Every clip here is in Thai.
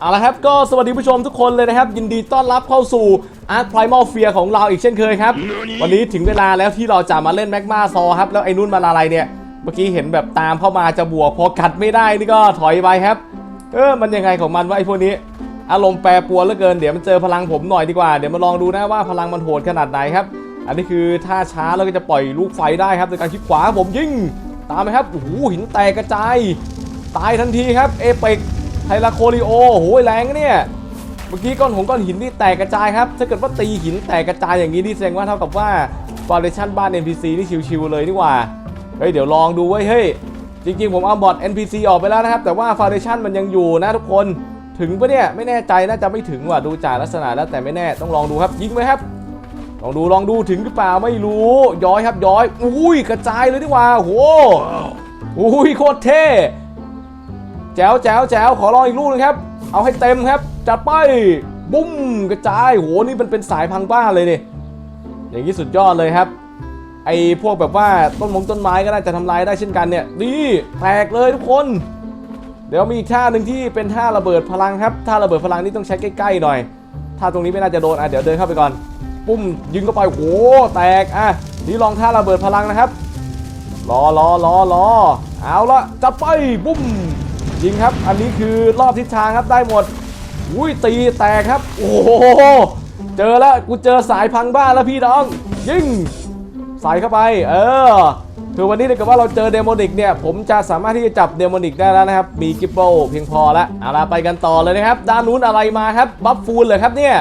เอาละครับก็สวัสดีผู้ชมทุกคนเลยนะครับ ยินดีต้อนรับเข้าสู่ Ark Primal Fear ของเราอีกเช่นเคยครับ วันนี้ถึงเวลาแล้วที่เราจะมาเล่นแมกมาซอครับ แล้วไอ้นุ่นมันอะไรเนี่ย เมื่อกี้เห็นแบบตามเข้ามาจะบวก พอกัดไม่ได้นี่ก็ถอยไปครับ เออมันยังไงของมันวะไอ้พวกนี้ อารมณ์แปรปรวนเหลือเกินเดี๋ยวมันเจอพลังผมหน่อยดีกว่า เดี๋ยวมาลองดูนะว่าพลังมันโหดขนาดไหนครับ อันนี้คือถ้าช้าแล้วก็จะปล่อยลูกไฟได้ครับในการคลิกขวาผมยิงตามไหมครับโอ้โหหินแตกกระจายตายทันทีครับเอเปก ไทลาโคลิโอโหแรงเนี่ยเมื่อกี้ก้อนหงก้อนหินนี่แตกกระจายครับ ถ้าเกิดว่าตีหินแตกกระจายอย่างนี้นี่แสดงว่าเท่ากับว่าฟอร์เรชั่นบ้าน NPC นี่ชิวๆเลยนี่หว่า เฮ้ยเดี๋ยวลองดูเว้ยเฮ้ยจริงๆ ผมเอาบอท NPC ออกไปแล้วนะครับ แต่ว่าฟอร์เรชั่นมันยังอยู่นะทุกคนถึงปะเนี่ยไม่แน่ใจน่าจะไม่ถึงว่ะดูจากลักษณะแล้วแต่ไม่แน่ต้องลองดูครับ ยิงไหมครับลองดูลองดูถึงหรือเปล่าไม่รู้ย้อยครับย้อย อุ้ยกระจายเลยนี่หว่าโหอุ้ยโคตรเท่ แจ๋วแจ๋วแจ๋วขอลองอีกลูกนึงครับ เอาให้เต็มครับ จัดไป บุ้มกระจาย โห นี่มันเป็นสายพังบ้านเลยนี่อย่างนี้สุดยอดเลยครับ ไอ้พวกแบบว่าต้นมงต้นไม้ก็น่าจะทำลายได้เช่นกันเนี่ย นี่แตกเลยทุกคน เดี๋ยวมีอีกท่าหนึ่งที่เป็นท่าระเบิดพลังครับ ท่าระเบิดพลังนี่ต้องใช้ใกล้ๆหน่อย ท่าตรงนี้ไม่น่าจะโดน อะ เดี๋ยวเดินเข้าไปก่อน ปุ้มยิงเข้าไป โห แตก อะ นี่ลองท่าระเบิดพลังนะครับ รอรอรอรอเอาละจัดไปปุ้ม ยิงครับ อันนี้คือรอบทิศทางครับได้หมด อุ้ยตีแตกครับ โอ้โห เจอแล้วกูเจอสายพังบ้านแล้วพี่น้อง ยิงใส่เข้าไป เออคือวันนี้ถ้าเกิดว่าเราเจอเดโมนิกเนี่ย ผมจะสามารถที่จะจับเดโมนิกได้แล้วนะครับ มีกิปเปิลเพียงพอแล้วเอาละไปกันต่อเลยนะครับ ด้านนู้นอะไรมาครับ บัฟฟูลเลยครับเนี่ย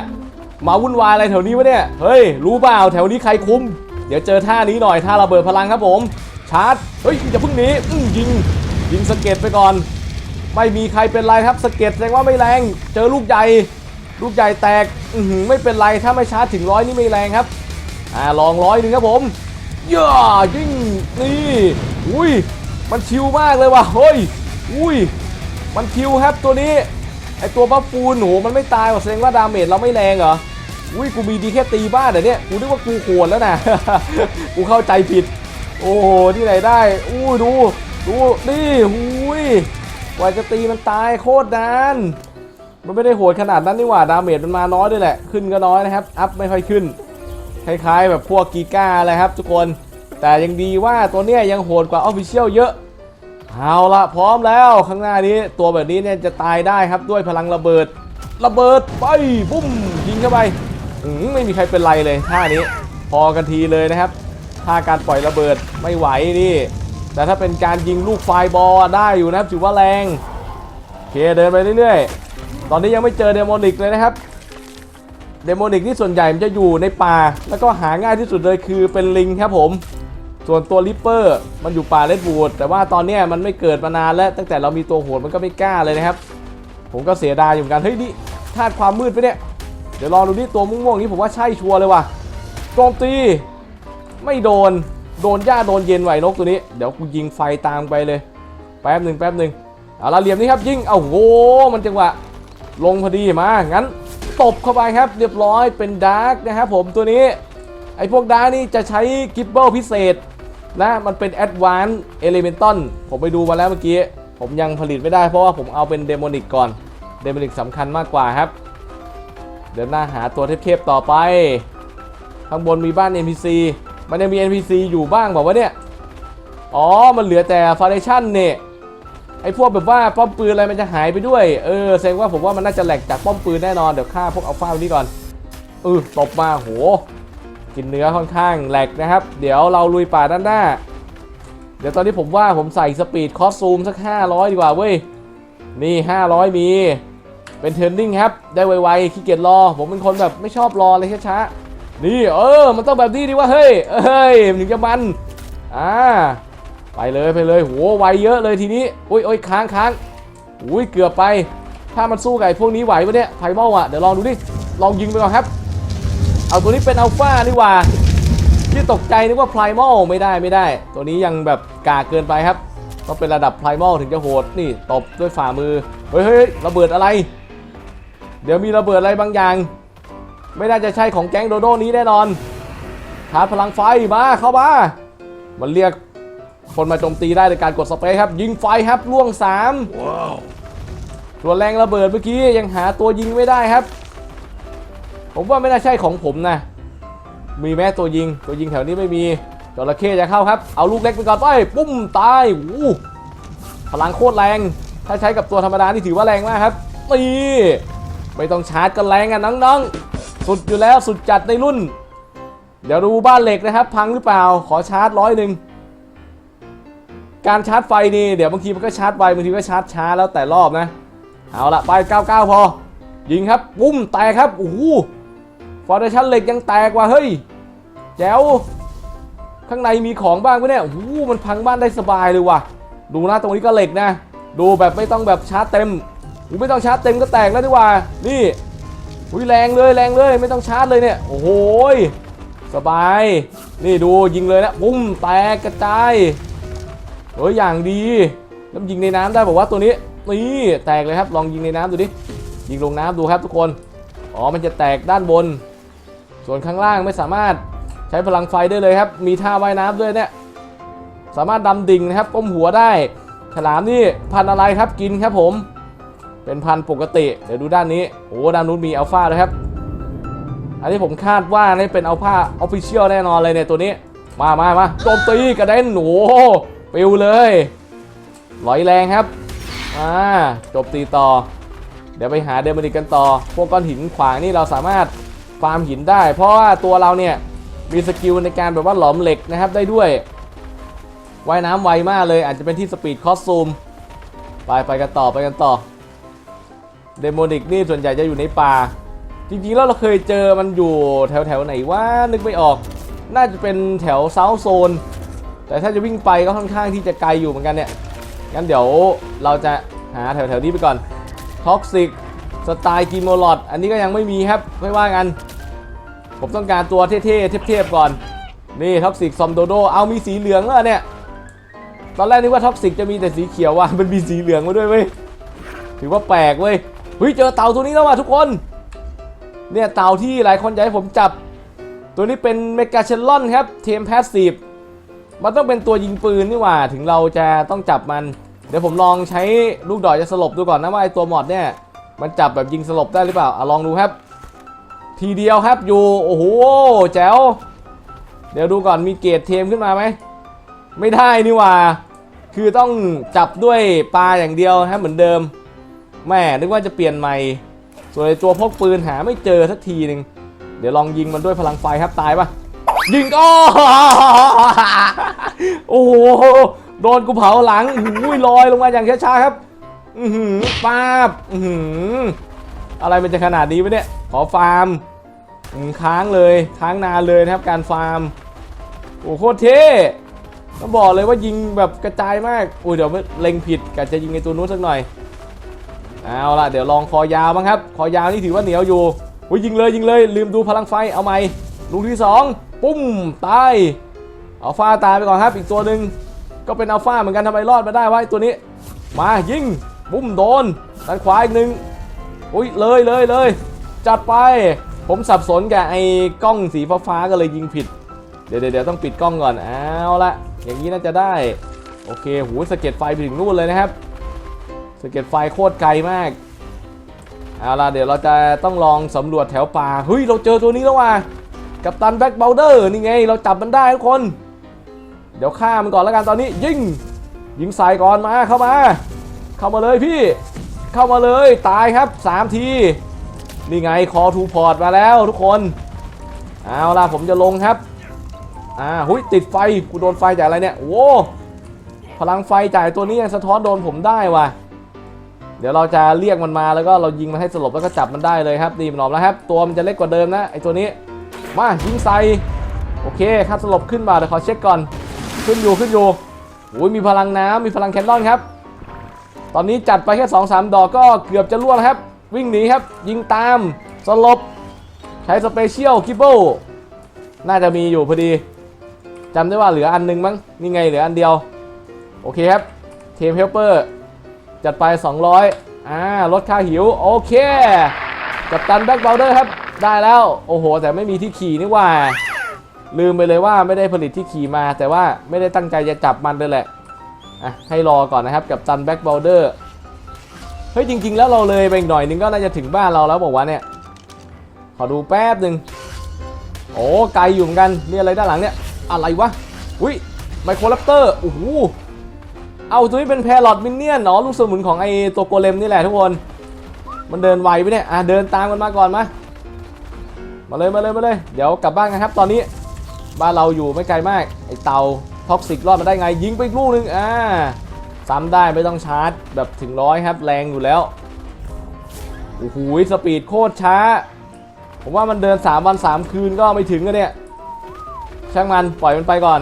มาวุ่นวายอะไรแถวนี้วะเนี่ย เฮ้ย รู้เปล่าแถวนี้ใครคุมเดี๋ยวเจอท่านี้หน่อย ท่าระเบิดพลังครับผม ชาร์จ เฮ้ยอย่าเพิ่งหนีอื้อยิง ยิงสเก็ดไปก่อน ไม่มีใครเป็นไรครับสเก็ดแสดงว่าไม่แรง เจอลูกใหญ่ ลูกใหญ่แตกอืไม่เป็นไรถ้าไม่ชาร์จถึงร้อยนี่ไม่แรงครับอ่าลองร้อยหนึ่งครับผมย่ายิงนี่อุ้ยมันชิวมากเลยว่ะเฮ้ยอุ้ยมันชิวครับตัวนี้ไอตัวบัฟฟูนโหมันไม่ตายว่ะแสดงว่าดาเมจเราไม่แรงเหรออุ้ยกูมีดีแค่ตีบ้านเหรอเนี่ยกูนึกว่ากูโหดแล้วนะกูเข้าใจผิด โอ้โหที่ไหนได้อู้ดูดูนี่อุ้ย กว่าจะตีมันตายโคตรนานมันไม่ได้โหดขนาดนั้นนี่หว่าดาเมจมันมาน้อยด้วยแหละ ขึ้นก็น้อยนะครับ อัพไม่ค่อยขึ้น คล้ายๆ แบบพวกกีก้าอะไรครับ ทุกคน แต่ยังดีว่าตัวเนี้ยยังโหดกว่าออฟฟิเชียลเยอะ เอาละพร้อมแล้วข้างหน้านี้ตัวแบบนี้เนี่ยจะตายได้ครับด้วยพลังระเบิด ระเบิดไปบุ้มยิงเข้าไปมไม่มีใครเป็นไรเลยท่านี้ พอกันทีเลยนะครับท่าการปล่อยระเบิดไม่ไหวนี่ แต่ถ้าเป็นการยิงลูกไฟบอลได้อยู่นะครับถือว่าแรงโอเคเดินไปเรื่อยๆ ตอนนี้ยังไม่เจอเดโมนิกเลยนะครับ เดโมนิกที่ส่วนใหญ่มันจะอยู่ในป่า แล้วก็หาง่ายที่สุดเลยคือเป็นลิงครับผม ส่วนตัวลิปเปอร์มันอยู่ป่าเลดวูดแต่ว่าตอนนี้มันไม่เกิดมานานแล้ว ตั้งแต่เรามีตัวโหดมันก็ไม่กล้าเลยนะครับ ผมก็เสียดายอยู่เหมือนกัน เฮ้ยนี่ธาตุความมืดไปเนี่ย เดี๋ยวลองดูนี่ตัวม่วงๆนี้ผมว่าใช่ชัวร์เลยว่ะโจมตีไม่โดน โดนหญ้าโดนเย็นไหวนกตัวนี้ เดี๋ยวกูยิงไฟตามไปเลย แป๊บหนึ่งแป๊บหนึ่งเอาละเหลี่ยมนี้ครับยิงเอาโหมันจังหวะลงพอดีมา งั้นตบเข้าไปครับเรียบร้อยเป็นดาร์กนะครับผมตัวนี้ ไอ้พวกดาร์กนี่จะใช้กิบเบิลพิเศษนะมันเป็นแอดวานซ์เอลิเมนตัลผมไปดูมาแล้วเมื่อกี้ ผมยังผลิตไม่ได้เพราะว่าผมเอาเป็นเดโมนิกก่อน เดโมนิกสำคัญมากกว่าครับ เดินหน้าหาตัวเทพๆต่อไป ข้างบนมีบ้าน NPC มันยังมี NPC อยู่บ้างบอกว่าเนี่ย อ๋อ มันเหลือแต่ฟาเรชั่นเนี่ย ไอ้พวกแบบว่าป้อมปืนอะไรมันจะหายไปด้วย เออ แสดงว่าผมว่ามันน่าจะแหลกจากป้อมปืนแน่นอน เดี๋ยวฆ่าพวกอัลฟานี้ก่อนเออตบมาโห กินเนื้อค่อนข้างแหลกนะครับ เดี๋ยวเราลุยป่าด้านหน้า เดี๋ยวตอนนี้ผมว่าผมใส่สปีดคอสซูมสัก 500 ดีกว่าเว้ย นี่ 500 มี เป็นเทรนนิ่งครับ ได้ไวๆ ขี้เกียจรอ ผมเป็นคนแบบไม่ชอบรอเลยช้าๆ นี่เออ มันต้องแบบนี้ดิว่าเฮ้ยเฮ้ยมันถึงจะมันอ่าไปเลยไปเลยโหไวเยอะเลยทีนี้อุ้ยอุ้ยค้างค้างอุ้ยเกือบไป ถ้ามันสู้กับไอ้พวกนี้ไหวปะเนี่ยไพเมาอะเดี๋ยวลองดูดิลองยิงไปก่อนครับ เอาตัวนี้เป็นอัลฟาดีกว่าที่ตกใจนึกว่าไพมอลไม่ได้ไม่ได้ ตัวนี้ยังแบบกาเกินไปครับต้องเป็นระดับไพมอลถึงจะโหดนี่ตบด้วยฝ่ามือเฮ้ยเฮ้ยระเบิดอะไร เดี๋ยวมีระเบิดอะไรบางอย่าง ไม่น่าจะใช่ของแก๊งโดโดนี้แน่นอนชาร์จพลังไฟมาเข้ามา มันเรียกคนมาโจมตีได้ในการกดสเปรย์ครับ ยิงไฟครับล่วง3ล่ส่วนแรงระเบิดเมื่อกี้ยังหาตัวยิงไม่ได้ครับ ผมว่าไม่น่าใช่ของผมนะ มีแม้ตัวยิงตัวยิงแถวนี้ไม่มีจระเข้จะเข้าครับ เอาลูกเล็กไปก่อนไปปุ้มตายอู้พลังโคตรแรง ถ้าใช้กับตัวธรรมดานี่ถือว่าแรงมากครับนี่ไม่ต้องชาร์จกันแรงอะน้องๆ สุดอยู่แล้วสุดจัดในรุ่น เดี๋ยวดูบ้านเหล็กนะครับ พังหรือเปล่าขอชาร์จร้อยหนึ่งการชาร์จไฟนี่เดี๋ยวบางทีมันก็ชาร์จไวบางทีก็ชาร์จช้าแล้วแต่รอบนะ เอาละไป 99 พอ ยิงครับ ปุ้มแตกครับโอ้โหฟอร์เดชั่นเหล็กยังแตกว่ะเฮ้ยแจ๋วข้างในมีของบ้างปะเนี่ยโอ้โหมันพังบ้านได้สบายเลยว่ะ ดูนะตรงนี้ก็เหล็กนะ ดูแบบไม่ต้องแบบชาร์จเต็มไม่ต้องชาร์จเต็มก็แตกแล้วดีกว่า นี่ อุ้ยแรงเลยแรงเลยไม่ต้องชาร์จเลยเนี่ย โอ้โหสบาย นี่ดูยิงเลยนะปุ้มแตกกระจายเฮ้ยอย่างดีแล้วยิงในน้ำได้บอกว่าตัวนี้นี่แตกเลยครับลองยิงในน้ำดูดิยิงลงน้ำดูครับทุกคนอ๋อมันจะแตกด้านบน ส่วนข้างล่างไม่สามารถใช้พลังไฟได้เลยครับ มีท่าว่ายน้ำด้วยเนี่ยสามารถดำดิ่งนะครับก้มหัวได้ ฉลามนี่พันอะไรครับกินครับผม เป็นพันปกติ เดี๋ยวดูด้านนี้ โอ้ด้านนู้นมีอัลฟาเลยครับ อันนี้ผมคาดว่านี่เป็นอัลฟาออฟฟิเชียลแน่นอนเลยเนี่ยตัวนี้ มามามาโจมตีกระเด็นโอ้โหปิวเลยลอยแรงครับมาจมตีต่อ เดี๋ยวไปหาเดมอนิกกันต่อ พวกก้อนหินขวางนี่เราสามารถฟาร์มหินได้ เพราะว่าตัวเราเนี่ยมีสกิลในการแบบว่าหลอมเหล็กนะครับได้ด้วยว่ายน้ำไวมากเลยอาจจะเป็นที่สปีดคอสซูม ไปไปกันต่อไปกันต่อ เดโมนิกนี่ส่วนใหญ่จะอยู่ในป่า จริงๆแล้วเราเคยเจอมันอยู่แถวๆไหนว่านึกไม่ออก น่าจะเป็นแถวเซาท์โซน แต่ถ้าจะวิ่งไปก็ค่อนข้างที่จะไกลอยู่เหมือนกันเนี่ย งั้นเดี๋ยวเราจะหาแถวๆนี้ไปก่อนท็อกซิกสไตล์กิโมลอดอันนี้ก็ยังไม่มีครับไม่ว่ากัน ผมต้องการตัวเท่ๆเทพๆก่อน นี่ท็อกซิกซอมโดโดเอามีสีเหลืองแล้วเนี่ยตอนแรกนึกว่าท็อกซิกจะมีแต่สีเขียวว่ะมันมีสีเหลืองมาด้วยเว้ยถือว่าแปลกเว้ย เฮ้ยเจอเต่าตัวนี้แล้วว่ะทุกคน เนี่ยเต่าที่หลายคนอยากให้ผมจับ ตัวนี้เป็นเมกาเชลลอนครับ เทมแพสซีฟมันต้องเป็นตัวยิงปืนนี่หว่า ถึงเราจะต้องจับมัน เดี๋ยวผมลองใช้ลูกดอกจะสลบดูก่อนนะว่าไอตัวหมอดเนี่ย มันจับแบบยิงสลบได้หรือเปล่าอะลองดูครับ ทีเดียวครับอยู่ โอ้โหแจ๋ว เดี๋ยวดูก่อนมีเกรดเทมขึ้นมาไหม ไม่ได้นี่หว่า คือต้องจับด้วยปลาอย่างเดียวครับเหมือนเดิม แม่นึกว่าจะเปลี่ยนใหม่ ส่วนไอตัวพกปืนหาไม่เจอสักทีหนึ่งเดี๋ยวลองยิงมันด้วยพลังไฟครับตายปะยิงก็โอ้โหโดนกูเผาหลังอุ้ยลอยลงมาอย่างช้าๆครับ อือหือป้าบอือหืออะไรมันจะขนาดนี้วะเนี่ย ขอฟาร์มค้างเลยค้างนานเลยนะครับการฟาร์มโอ้โหโคตรเท่ต้องบอกเลยว่ายิงแบบกระจายมากอุ้ยเดี๋ยวเล็งผิดกะจะยิงในตัวนู้นสักหน่อย เอาล่ะเดี๋ยวลองคอยาวบ้างครับ คอยาวนี่ถือว่าเหนียวอยู่อุ้ยยิงเลยยิงเลย ลืมดูพลังไฟเอาใหม่ลูกที่สองปุ้มตายอัลฟาตายไปก่อนครับ อีกตัวหนึ่งก็เป็นอัลฟาเหมือนกันทำไมรอดมาได้วะไอ้ตัวนี้ มายิงปุ้มโดนด้านขวาอีกหนึ่งอุ้ยเลยเลยเลยจัดไป ผมสับสนกับไอ้กล้องสีฟ้าๆก็เลยยิงผิด เดี๋ยวเดี๋ยวเดี๋ยวต้องปิดกล้องก่อนเอาละอย่างนี้น่าจะได้ โอเคหูสะเก็ดไฟไปถึงนู่นเลยนะครับ สเก็ตไฟโคตรไกลมาก เอาล่ะเดี๋ยวเราจะต้องลองสำรวจแถวป่าเฮ้ยเราเจอตัวนี้แล้วว่ะกัปตันแบ็กเบลเดอร์นี่ไง เราจับมันได้ทุกคน เดี๋ยวฆ่ามันก่อนแล้วกันตอนนี้ยิงยิงใส่ก่อนมาเข้ามา เข้ามาเลยพี่ เข้ามาเลยตายครับ 3 ที นี่ไงคอทูพอร์ตมาแล้วทุกคน เอาล่ะผมจะลงครับอ่าหุยติดไฟกูโดนไฟจากอะไรเนี่ยโว้พลังไฟจ่ายตัวนี้ยังสะท้อนโดนผมได้ว่ะ เดี๋ยวเราจะเรียกมันมาแล้วก็เรายิงมันให้สลบแล้วก็จับมันได้เลยครับดีมันออกแล้วครับ ตัวมันจะเล็กกว่าเดิมนะไอตัวนี้มายิงใส่โอเคค่าสลบขึ้นมาเดี๋ยวขอเช็คก่อนขึ้นอยู่ขึ้นอยู่โอ้ยมีพลังน้ำมีพลังแคนนอนครับ ตอนนี้จัดไปแค่2อสดอกก็เกือบจะล่วงแล้วครับ วิ่งหนีครับ ยิงตามสลบใช้สเปเชียลคิปเปิลน่าจะมีอยู่พอดีจำได้ว่าเหลืออันหนึงมั้งนี่ไงเหลืออันเดียว โอเคครับเทมเฮลเปอร์ จัดไป 200อ่าลดค่าหิว โอเค กับตันแบ็กบอลเดอร์ครับ ได้แล้ว โอ้โห แต่ไม่มีที่ขี่นี่ว่า ลืมไปเลยว่าไม่ได้ผลิตที่ขี่มา แต่ว่าไม่ได้ตั้งใจจะจับมันเลยแหละอะให้รอก่อนนะครับ กับตันแบ็กบอลเดอร์เฮ้ย จริง ๆ แล้วเราเลยไปอีกหน่อยนึงก็น่าจะถึงบ้านเราแล้วบอกว่าเนี่ย ขอดูแป๊บหนึ่งโอ้ไกลอยู่เหมือนกันนี่อะไรด้านหลังเนี่ยอะไรวะอุ้ยไมโครแรปเตอร์โอ้โห เอาตัวนี้เป็นแพรลอตมินเนี่ยนเนาะลูกสมุนของไอ้ตัวโกเลมนี่แหละทุกคน มันเดินไวไปเนี่ยอะเดินตามกันมาก่อนมามาเลยมาเลยมาเลยเดี๋ยวกลับบ้านกันครับ ตอนนี้บ้านเราอยู่ไม่ไกลมากไอ้เตาท็อกซิกรอดมาได้ไงยิงไปอีกลูกนึงอ่าซ้ำได้ไม่ต้องชาร์จแบบถึงร้อยครับแรงอยู่แล้วโอ้โหสปีดโคตรช้า ผมว่ามันเดิน 3 วัน 3 คืนก็ไม่ถึงกันเนี่ย ช่างมันปล่อยมันไปก่อน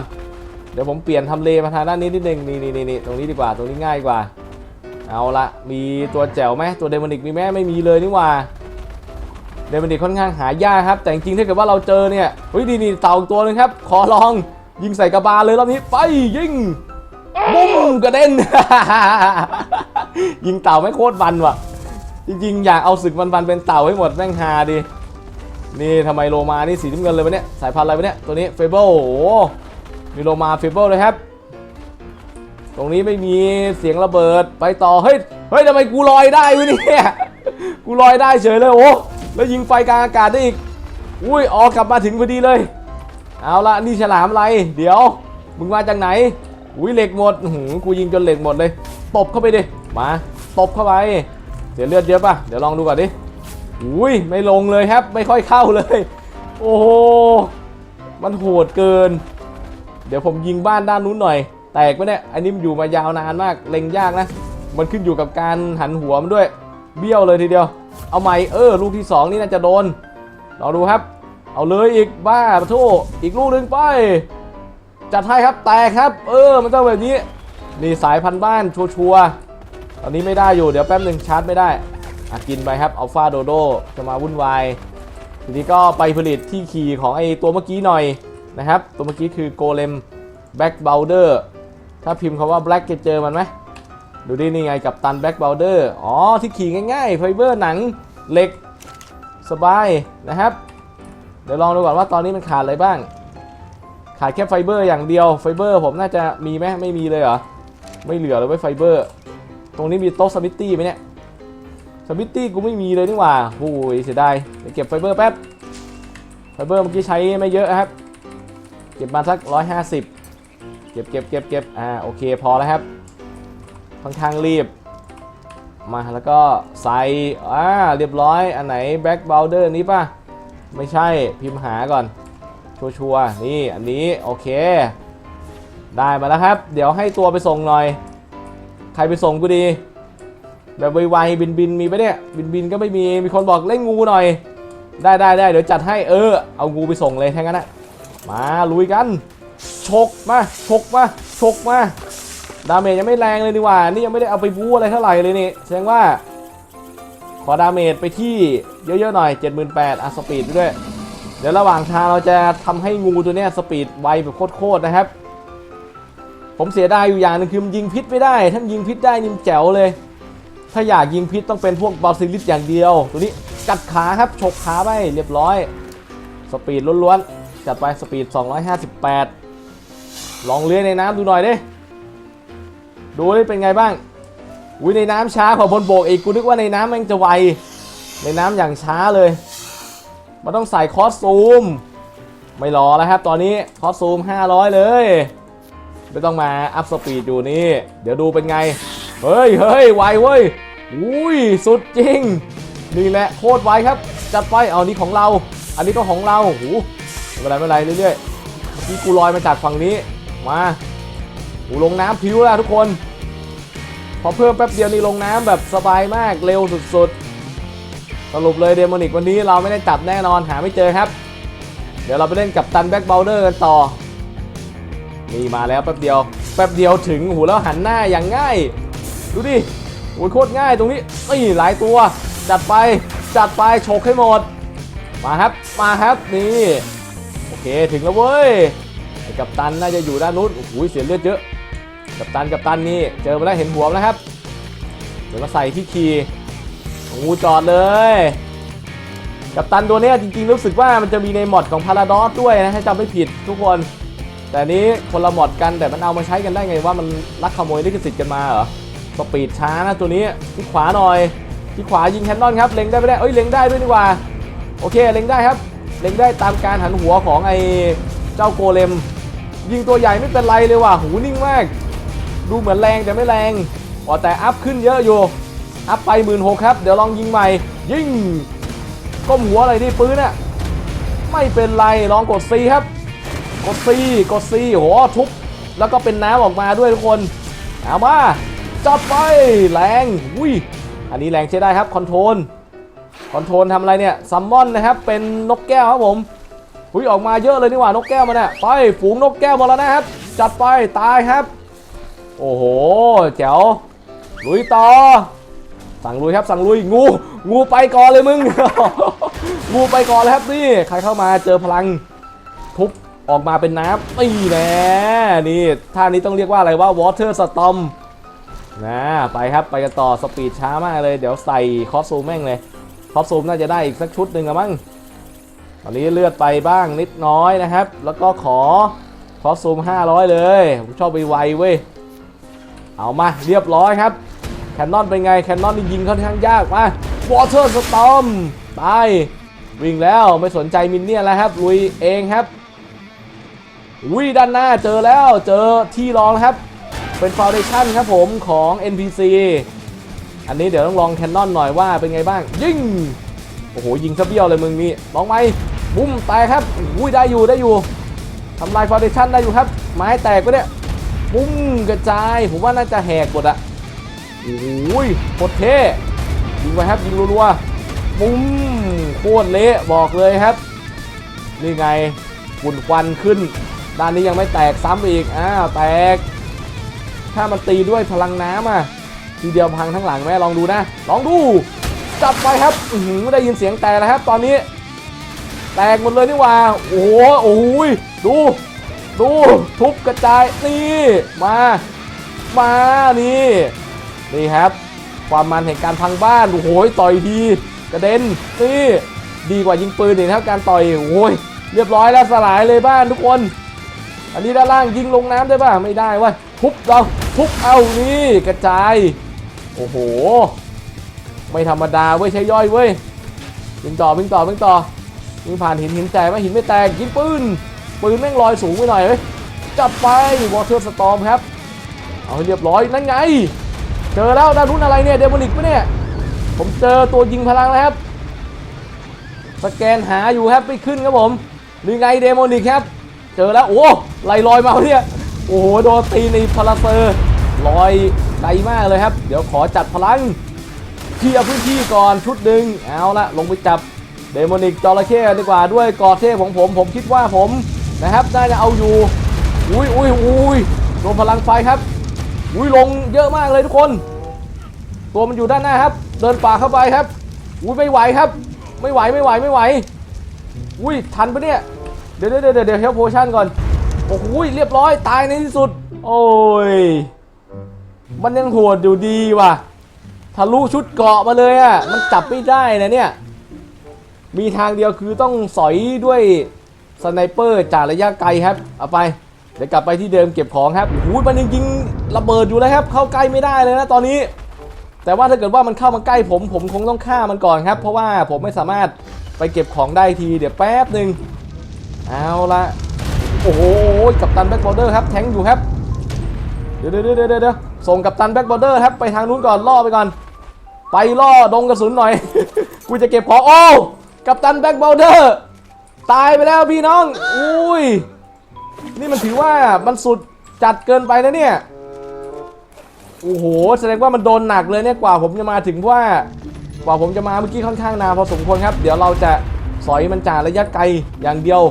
ดี๋ยวผมเปลี่ยนทำเลมาทางด้านนี้นิดนึงนี่นี่นี่นี่ตรงนี้ดีกว่าตรงนี้ง่ายกว่า เอาละมีตัวแจ๋วไหมตัวเดมอนิกมีไหมไม่มีเลยนี่ว่าเดมอนิกค่อนข้างหายากครับ แต่จริงๆถ้าเกิดว่าเราเจอเนี่ยเฮ้ยนี่นี่เต่าตัวหนึงครับ ขอลองยิงใส่กระบาลเลยรอบนี้ไปยิงบุ้มกระเด็น ยิงเต่าไม่โคตรบันว่ะ จริงๆอยากเอาศึกมันๆเป็นเต่าให้หมดแม่งฮาดีนี่ทำไมโลมานี่สีน้ำเงินเลยวะเนี่ยสายพันธุ์อะไรวะเนี่ยตัวนี้เฟเบิลโอ้ มีโลมาเฟเบิลเลยครับ ตรงนี้ไม่มีเสียงระเบิดไปต่อ เฮ้ย เฮ้ยทำไมกูลอยได้วะเนี่ย กูลอยได้เฉยเลยโอ้ แล้วยิงไฟกลางอากาศได้อีก อุ้ยออกกลับมาถึงพอดีเลย เอาละนี่ฉลามอะไร เดี๋ยว มึงมาจากไหน อุ้ยเหล็กหมดหืกูยิงจนเหล็กหมดเลย ตบเข้าไปดิ มาตบเข้าไป เสียเลือดเยอะป่ะ เดี๋ยวลองดูก่อนดิ อุ้ยไม่ลงเลยครับ ไม่ค่อยเข้าเลย โอ้โห มันโหดเกิน เดี๋ยวผมยิงบ้านด้านนู้นหน่อย แตกไหมเนี่ย อันนี้มันอยู่มายาวนานมาก เล็งยากนะ มันขึ้นอยู่กับการหันหัวมันด้วย เบี้ยวเลยทีเดียว เอาใหม่เออ ลูกที่สองนี่น่าจะโดนลอดูครับ เอาเลยอีกบ้าปะโทอีกลูกหนึ่งไป จัดให้ครับ แตกครับ เออ มันต้องแบบนี้ นี่สายพันธุ์บ้านชัวร์ๆตอนนี้ไม่ได้อยู่ เดี๋ยวแป๊บหนึ่งชาร์จไม่ได้อะกินไปครับอัลฟาโดโดจะมาวุ่นวาย ทีนี้ก็ไปผลิตที่ขี่ของไอตัวเมื่อกี้หน่อย นะครับ ตัวเมื่อกี้คือโกเลมแบ็กเบลเดอร์ถ้าพิมพ์คำว่าแบล็กจะเจอมันไหมดูดินี่ไงกับตันแบ็กเบลเดอร์อ๋อ ที่ขี่ง่ายๆ ไฟเบอร์หนังเหล็กสบายนะครับ เดี๋ยวลองดูก่อนว่าตอนนี้มันขาดอะไรบ้าง ขาดแค่ไฟเบอร์อย่างเดียวไฟเบอร์ผมน่าจะมีไหมไม่มีเลยเหรอ ไม่เหลือเลยไว้ไฟเบอร์ ตรงนี้มีโต๊ะสมิตตี้ไหมเนี่ยสมิตตี้กูไม่มีเลยนี่หว่าโอ้ยเสียดายเดี๋ยวเก็บไฟเบอร์แป๊บไฟเบอร์เมื่อกี้ใช้ไม่เยอะครับ เก็บมาสักร้อยห้าสิบเก็บเก็บเก็บเก็บอ่าโอเคพอแล้วครับค่อนข้างรีบ มาแล้วก็ใส่อ่าเรียบร้อยอันไหนแบ็กเบลเดอร์นี้ป่ะ ไม่ใช่พิมพ์หาก่อน ชัวร์ๆนี่อันนี้โอเค ได้มาแล้วครับ เดี๋ยวให้ตัวไปส่งหน่อย ใครไปส่งกูดี แบบไวๆบินบินมีปะเนี่ยบินบินก็ไม่มีมีคนบอกเล่นงูหน่อย ได้ได้ได้เดี๋ยวจัดให้เออเอางูไปส่งเลยทั้งนั้นนะ มาลุยกันฉกมาฉกมาฉกมาดาเมจยังไม่แรงเลยดีกว่า นี่ยังไม่ได้เอาไปบู๊อะไรเท่าไหร่เลยนี่แสดงว่า ขอดาเมจไปที่เยอะๆหน่อย 78,000อะสปีดด้วย เดี๋ยวระหว่างทางเราจะทำให้งูตัวนี้สปีดไวแบบโคตรๆนะครับ ผมเสียดายอยู่อย่างหนึงคือมันยิงพิษไม่ได้ถ้ามันยิงพิษได้นี่มันแจ๋วเลย ถ้าอยากยิงพิษต้องเป็นพวกบอลซิลิสอย่างเดียว ตัวนี้กัดขาครับฉกขาไปเรียบร้อย สปีดล้วนๆ จัดไปสปีด 258 ลองเลื้อยในน้ำดูหน่อยดิ ดูดิเป็นไงบ้างอุ้ยในน้ำช้ากว่าบนบกอีก กูนึกว่าในน้ำมันจะไว ในน้ำอย่างช้าเลย มันต้องใส่คอสซูม ไม่รอแล้วครับ ตอนนี้คอสซูม 500 เลย ไม่ต้องมาอัพสปีดอยู่นี่ เดี๋ยวดูเป็นไง เฮ้ยเฮ้ยไวเว้ยอุ้ยสุดจริง นี่แหละโคตรไวครับ จัดไปเอานี่ของเรา อันนี้ก็ของเราหไม่ เป็นไรไม่เป็นไรเรื่อยๆเมื่อกี้กูลอยมาจากฝั่งนี้ มากูลงน้ำพิ้วแล้วทุกคน พอเพิ่มแป๊บเดียวนี่ลงน้ำแบบสบายมากเร็วสุดๆ สรุปเลยเดมอนิกวันนี้เราไม่ได้จับแน่นอนหาไม่เจอครับ เดี๋ยวเราไปเล่นกับตันแบ็กเบลเดอร์กันต่อ นี่มาแล้วแป๊บเดียว แป๊บเดียวถึงโอ้โหแล้วหันหน้าอย่างง่าย ดูดิโอ้ยโคตรง่ายตรงนี้นี่หลายตัว จัดไป จัดไปโชกให้หมด มาครับ มาครับ นี่ เคถึงแล้วเว้ยกัปตันน่าจะอยู่ด้านนู้นโอ้โหเสียเลือดเยอะกัปตันกัปตันนี่เจอมาแล้วเห็นหัวแล้วครับเดี๋ยวมาใส่ที่คีย์โอ้โหจอดเลย กัปตันตัวนี้จริงๆรู้สึกว่ามันจะมีในมอดของพาราดอสด้วยนะถ้าจำไม่ผิดทุกคน แต่นี้คนละมอดกันแต่มันเอามาใช้กันได้ไงว่ามันลักขโมยลิขสิทธิ์กันมาเหรอสปีดช้านะตัวนี้ที่ขวาหน่อยที่ขวายิงแคนนอนครับเล็งได้ไม่ได้เอ้ยเล็งได้ด้วยดีกว่า โอเคเล็งได้ครับ ล็งได้ตามการหันหัวของไอ้เจ้าโกเลม ยิงตัวใหญ่ไม่เป็นไรเลยว่ะหูนิ่งมาก ดูเหมือนแรงแต่ไม่แรงอ๋อแต่อัพขึ้นเยอะอยู่ อัพไปหมื่นหกครับ เดี๋ยวลองยิงใหม่ ยิงก้มหัวอะไรดิปืนอะไม่เป็นไรลองกด C ครับ กด C กด C โหทุบแล้วก็เป็นน้ำออกมาด้วยทุกคนเอามาจับไปแรงอุ้ยอันนี้แรงใช้ได้ครับคอนโทรล คอนโทรลทำอะไรเนี่ยซัมมอนนะครับเป็นนกแก้วครับผมหุยออกมาเยอะเลยนี่หว่านกแก้วมันน่ะไปฝูงนกแก้วมาแล้วนะครับ จัดไปตายครับ โอ้โหแจ๋วลุยต่อ สั่งลุยครับสั่งลุยงูงูไปก่อนเลยมึง งูไปก่อนเลยครับนี่ใครเข้ามาเจอพลังทุบออกมาเป็นน้ำนี่แน่นี่ท่านี้ต้องเรียกว่าอะไรว่า water storm นะไปครับไปกันต่อสปีดช้ามากเลย เดี๋ยวใส่คอสซูมแม่งเลย อสซูมน่าจะได้อีกสักชุดหนึ่งอะมั้งตอนนี้เลือดไปบ้างนิดน้อยนะครับ แล้วก็ขอคอสซูม500 เลยผมชอบไปไวเว้ย เอามาเรียบร้อยครับ แคนนอนเป็นไง แคนนอนนี่ยิงค่อนข้างยากมาวอเตอร์สตอมไปวิ่งแล้วไม่สนใจมินเนี่ยแล้วครับ ลุยเองครับวิด้านหน้าเจอแล้วเจอที่รองครับ เป็นฟาวเดชั่นครับผมของ NPC อันนี้เดี๋ยวต้องลองแคนนอนหน่อยว่าเป็นไงบ้าง ยิง โอ้โห ยิงซะเบี้ยวเลยมึงนี่ลองไหมบุ้มแตกครับอุ้ยได้อยู่ได้อยู่ทำลายฟาวเดชั่นได้อยู่ครับ ไม้แตกไปเนี่ยบุ้มกระจาย ผมว่าน่าจะแหกหมดอะโอ้ยโคตรเท่ยิงไปครับยิงรัวๆบุ้มโคตรเละบอกเลยครับ นี่ไงฝุ่นควันขึ้น ด้านนี้ยังไม่แตกซ้ำอีก อ้าว แตก ถ้ามันตีด้วยพลังน้ำอะ ทีเดียวพังทั้งหลังไหมลองดูนะ ลองดูจับไปครับอือหือได้ยินเสียงแตกแล้วครับ ตอนนี้ แตกหมดเลยนี่ว่า โอ้โหโอ้ยดู ดู ทุบกระจายนี่มา มานี่นี่ครับ ความมันแห่งการพังบ้านโอ้โหต่อยทีกระเด็นนี่ดีกว่ายิงปืนอีกนะครับการต่อยโอ้ยเรียบร้อยแล้วสลายเลยบ้านทุกคน อันนี้ด้านล่างยิงลงน้ำได้ป่ะไม่ได้วะทุบเราทุบเอานี่กระจาย โอ้โห ไม่ธรรมดาเว้ยใช้ย่อยเว้ยวิ่งต่อวิ่งต่อวิ่งต่อวิ่งผ่านหินหินแตกไหมหินไม่แตกยิงปืนปืนแม่งลอยสูงไปหน่อยเว้ยจับไปวอเตอร์สตอมครับ เอาเรียบร้อยนั่นไง เจอแล้วดานนู้นอะไรเนี่ยเดมอนิกปะเนี่ย ผมเจอตัวยิงพลังแล้วครับ สแกนหาอยู่ครับไม่ขึ้นครับผมนี่ไงเดมอนิกครับ เจอแล้วโอ้ไหลลอยมาเนี่ยโอ้โหโดนตีในพาราเซอร์ลอย ไกลมากเลยครับ เดี๋ยวขอจัดพลังเคลียร์พื้นที่ก่อนชุดหนึ่งเอาละลงไปจับเดโมนิกจระเข้ดีกว่าด้วยกอเทพของผม ผมคิดว่าผมนะครับน่าจะเอาอยู่ อุ้ยอุ้ยอุ้ยโดนพลังไฟครับ อุ้ยลงเยอะมากเลยทุกคน ตัวมันอยู่ด้านหน้าครับ เดินป่าเข้าไปครับ อุ้ยไม่ไหวครับ ไม่ไหวไม่ไหวไม่ไหว อุ้ยทันปะเนี่ย เดี๋ยวเดี๋ยวเดี๋ยวเดี๋ยวเฮลโพชั่นก่อน โอ้โหเรียบร้อยตายในที่สุด โอ้ย มันยังโหดอยู่ดีว่ะ ทะลุชุดเกราะมาเลยอะ มันจับไม่ได้นะเนี่ย มีทางเดียวคือต้องสอยด้วยสไนเปอร์จากระยะไกลครับ เอาไป เดี๋ยวกลับไปที่เดิมเก็บของครับหูมันยังยิงระเบิดอยู่เลยครับ เข้าใกล้ไม่ได้เลยนะตอนนี้ แต่ว่าถ้าเกิดว่ามันเข้ามาใกล้ผมผมคงต้องฆ่ามันก่อนครับ เพราะว่าผมไม่สามารถไปเก็บของได้ทีเดี๋ยวแป๊บหนึ่งเอาละโอ้โห กัปตันแบ็คบอร์เดอร์ครับ แทงอยู่ครับ เดี๋ยวเดี๋ยวเดี๋ยวเดี๋ยว ส่งกัปตันแบ็คบอร์เดอร์ครับไปทางนู้นก่อนล่อไปก่อน ไปล่อดงกระสุนหน่อย กูจะเก็บของโอ้กัปตันแบ็คบอร์เดอร์ตายไปแล้วพี่น้อง อุ้ย นี่มันถือว่ามันสุดจัดเกินไปนะเนี่ย โอ้โห แสดงว่ามันโดนหนักเลยเนี่ยกว่าผมจะมาถึงเพราะว่ากว่าผมจะมาเมื่อกี้ค่อนข้างนานพอสมควรครับ เดี๋ยวเราจะสอยมันจากระยะไกลอย่างเดียว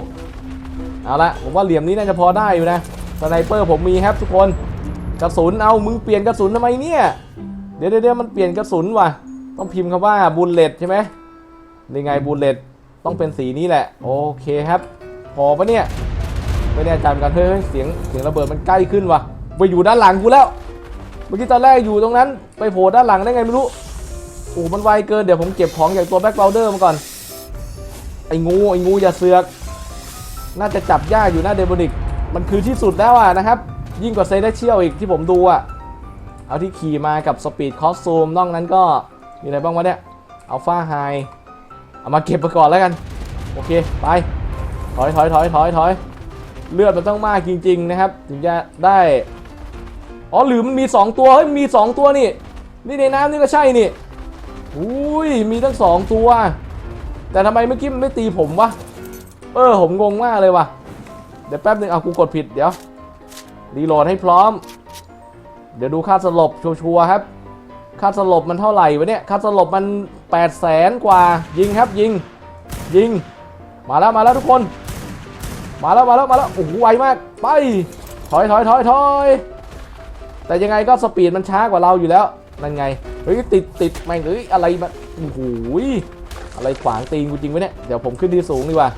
เอาละผมว่าเหลี่ยมนี้น่าจะพอได้อยู่นะสไนเปอร์ผมมีครับทุกคน กระสุนเอามึงเปลี่ยนกระสุนทำไมเนี่ย เดี๋ยวเดี๋ยวมันเปลี่ยนกระสุนว่ะ ต้องพิมพ์คำว่าบูลเลตใช่ไหมนี่ไงบูลเลตต้องเป็นสีนี้แหละ โอเคครับ พอปะเนี่ย ไม่แน่ใจเหมือนกันเฮ้ยเสียงเสียงระเบิดมันใกล้ขึ้นว่ะไปอยู่ด้านหลังกูแล้ว เมื่อกี้ตอนแรกอยู่ตรงนั้น ไปโผล่ด้านหลังได้ไงไม่รู้โอ้มันไวเกินเดี๋ยวผมเก็บของจากตัวแบ็คเบลเดอร์มาก่อน ไอ้งูไอ้งูอย่าเสือก น่าจะจับยากอยู่นะเดโมนิกมันคือที่สุดแล้วอะนะครับ ยิ่งกว่าเซเลเชียลอีกที่ผมดูอะเอาที่ขี่มากับสปีดคอสซูมนอกนั้นก็มีอะไรบ้างวะเนี่ยอัลฟาไฮเอามาเก็บไปก่อนแล้วกัน โอเค ไป ถอยถอยถอยถอยถอยเลือดมันต้องมากจริง ๆ นะครับ ถึงจะได้ อ๋อหรือมันมี 2 ตัว เฮ้ยมี 2 ตัวนี่ นี่ในน้ำนี่ก็ใช่นี่อุ้ยมีทั้ง 2 ตัว แต่ทำไมเมื่อกี้มันไม่ตีผมวะ เออผมงงมากเลยว่ะเดี๋ยวแป๊บนึงเอากูกดผิดเดี๋ยว รีโหลดให้พร้อม เดี๋ยวดูค่าสลบชัวร์ครับ ค่าสลบมันเท่าไหร่วะเนี่ย ค่าสลบมัน8 0 0แสนกว่า ยิงครับยิง ยิง มาแล้วมาแล้วทุกคน มาแล้วมาแล้วมาแล้ว โอ้โหไวมาก ไป ถอยถอยถอยถอยแต่ยังไงก็สปีดมันช้ากว่าเราอยู่แล้ว นั่นไง เฮ้ยติดติดแม่งเอ้ยอะไรมาโอ้โหอะไรขวางตีนกูจริงปะเนี่ย เดี๋ยวผมขึ้นดีสูงดีกว่า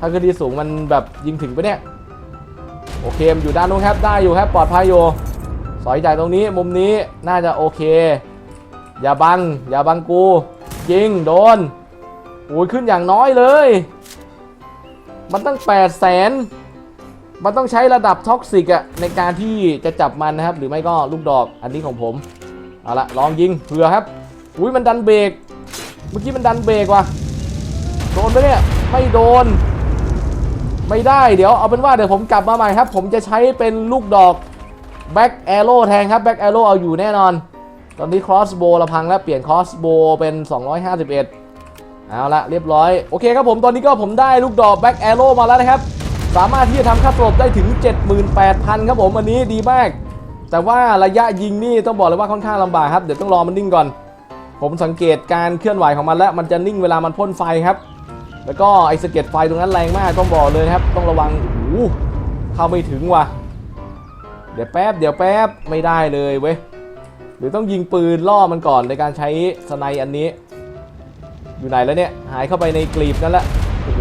ถ้าขึ้นดีสูงมันแบบยิงถึงไปเนี่ย โอเคมอยู่ด้านนู้นครับได้อยู่ครับปลอดภัยอยู่สอยจากตรงนี้มุมนี้น่าจะโอเค อย่าบัง อย่าบังกูยิงโดนโอ้ยขึ้นอย่างน้อยเลย มันตั้ง8 0 0แสนมันต้องใช้ระดับท็อกซิกอะในการที่จะจับมันนะครับ หรือไม่ก็ลูกดอกอันนี้ของผม เอาละลองยิงเผื่อครับ อุ้ยมันดันเบรกเมื่อกี้มันดันเบรกว่ะโดนไหมเนี่ยไม่โดน ไม่ได้เดี๋ยวเอาเป็นว่าเดี๋ยวผมกลับมาใหม่ครับ ผมจะใช้เป็นลูกดอกแบ็กแอโร่แทนครับแบ็กแอโร่เอาอยู่แน่นอน ตอนนี้ครอสโบเราพังแล้วเปลี่ยนครอสโบเป็น 251 เอาละเรียบร้อย โอเคครับผมตอนนี้ก็ผมได้ลูกดอกแบ็กแอโร่มาแล้วนะครับ สามารถที่จะทำค่าสลบได้ถึง 78,000 ครับผมอันนี้ดีมาก แต่ว่าระยะยิงนี่ต้องบอกเลยว่าค่อนข้างลำบากครับเดี๋ยวต้องรอมันนิ่งก่อน ผมสังเกตการเคลื่อนไหวของมันแล้วมันจะนิ่งเวลามันพ่นไฟครับ แล้วก็ไอ้สะเก็ดไฟตรงนั้นแรงมากต้องบอกเลยนะครับ ต้องระวังโอ้โหเข้าไม่ถึงว่ะ เดี๋ยวแป๊บเดี๋ยวแป๊บไม่ได้เลยเว้ยหรือต้องยิงปืนล่อมันก่อนในการใช้สไนอันนี้ อยู่ไหนแล้วเนี่ยหายเข้าไปในกลีบนั่นแหละโอ้โห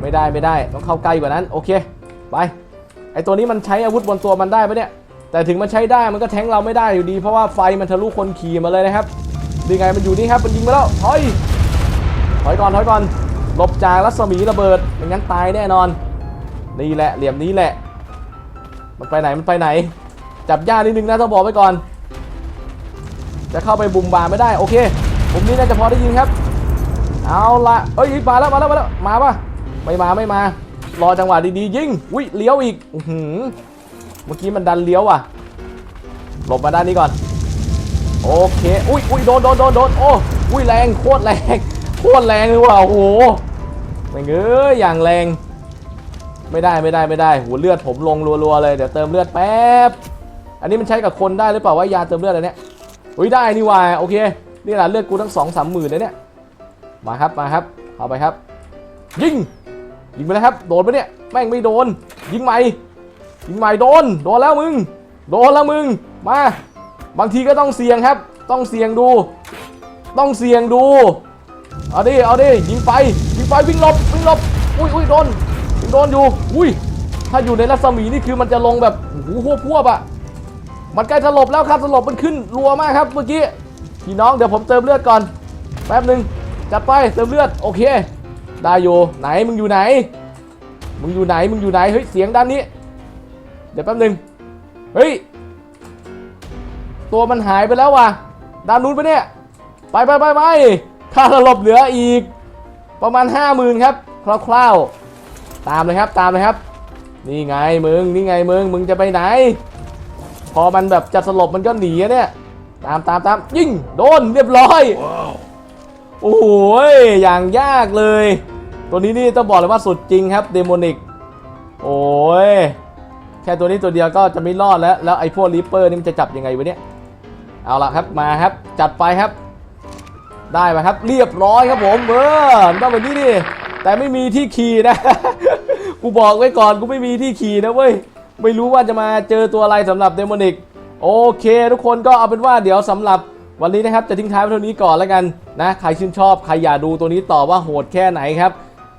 ไม่ได้ไม่ได้ต้องเข้าใกล้กว่านั้นโอเคไปไอตัวนี้มันใช้อาวุธบนตัวมันได้ปะเนี่ยแต่ถึงมันใช้ได้มันก็แทงเราไม่ได้อยู่ดี เพราะว่าไฟมันทะลุคนขี่มาเลยนะครับดีไงมันอยู่นี่ครับมันยิงมาแล้วถอย ถอยก่อนถอยก่อนหลบจากรัศมีระเบิดไม่งั้นตายแน่นอน นี่แหละเหลี่ยมนี้แหละ มันไปไหนมันไปไหน จับย่านิดนึงนะต้องบอกไว้ก่อน จะเข้าไปบุมบาไม่ได้โอเคผมนี้น่าจะพอได้ยินครับ เอาละเอ้ยมาแล้วมาแล้วมาแล้วมาปะไม่มาไม่มา รอจังหวะดีๆยิงอุ้ยเลี้ยวอีกอื้อหือเมื่อกี้มันดันเลี้ยวอะหลบมาด้านนี้ก่อน โอเค อุ้ยอุ้ยโดนโดนโดนโดนโอ้อุ้ยแรงโคตรแรง โคตรแรงเลยว่ะโอ้โหไม่เงยอย่างแรง ไม่ได้ไม่ได้ไม่ได้หัวเลือดผมลงรัวๆเลยเดี๋ยวเติมเลือดแป๊บอันนี้มันใช้กับคนได้หรือเปล่าว่ายาเติมเลือดอะไรเนี่ยอุ้ยได้นี่ว่าโอเคนี่แหละเลือดกูทั้งสองสามหมื่นเลยเนี่ยมาครับมาครับเข้าไปครับ ยิงยิงไปแล้วครับโดนไปะเนี่ยแม่งไม่โดน ยิงใหม่ยิงใหม่โดนโดนแล้วมึง โดนแล้วมึงมา บางทีก็ต้องเสี่ยงครับ ต้องเสี่ยงดู ต้องเสี่ยงดู เอาดิ เอาดิ ยิงไปยิงไปวิ่งหลบ วิ่งหลบ อุ้ยอุ้ยโดนโดนอยู่ อุ้ย ถ้าอยู่ในรัศมีนี่คือมันจะลงแบบโอ้โหพวพวบอะมันใกล้สลบแล้วครับสลบมันขึ้นรัวมากครับเมื่อกี้ พี่น้องเดี๋ยวผมเติมเลือดก่อน แป๊บหนึ่งจัดไปเติมเลือด โอเค ได้อยู่ ไหนมึงอยู่ไหน มึงอยู่ไหน มึงอยู่ไหน เฮ้ย เสียงด้านนี้ เดี๋ยวแป๊บหนึ่งเฮ้ย ตัวมันหายไปแล้วว่ะ ด้านนู้นไปเนี่ย ไปไปไปไป ค่าสลบเหลืออีกประมาณห้าหมื่นครับคร่าวๆตามเลยครับตามเลยครับ นี่ไงมึงนี่ไงมึงมึงจะไปไหน พอมันแบบจะสลบมันก็หนีอะเนี่ยตามตามตามยิงโดนเรียบร้อยโอ้โหอย่างยากเลย ตัวนี้นี่ต้องบอกเลยว่าสุดจริงครับเดโมนิกโอ้ยแค่ตัวนี้ตัวเดียวก็จะไม่รอดแล้ว แล้วไอ้พวกริปเปอร์นี่มันจะจับยังไงวะเนี่ย เอาละครับมาครับ จัดไปครับ ได้ไหมครับเรียบร้อยครับผมเออต้องแบบนี้ดิแต่ไม่มีที่ขี่นะ กูบอกไว้ก่อนกูไม่มีที่ขี่นะเว้ยไม่รู้ว่าจะมาเจอตัวอะไรสำหรับเดโมนิกโอเค ทุกคนก็เอาเป็นว่าเดี๋ยวสำหรับวันนี้นะครับจะทิ้งท้ายไว้เท่านี้ก่อนแล้วกันนะใครชื่นชอบใครอยากดูตัวนี้ต่อว่าโหดแค่ไหนครับ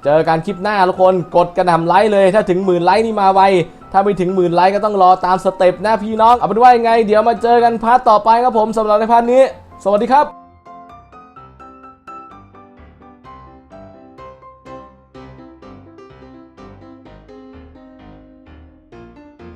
เจอกันคลิปหน้าทุกคนกดกระหน่ำไลค์เลย ถ้าถึงหมื่นไลค์นี่มาไวถ้าไม่ถึงหมื่นไลค์ก็ต้องรอตามสเต็ปนะพี่น้องเอาเป็นว่ายังไง เดี๋ยวมาเจอกันพาร์ทต่อไปครับผมสำหรับในพาร์ทนี้ สวัสดีครับ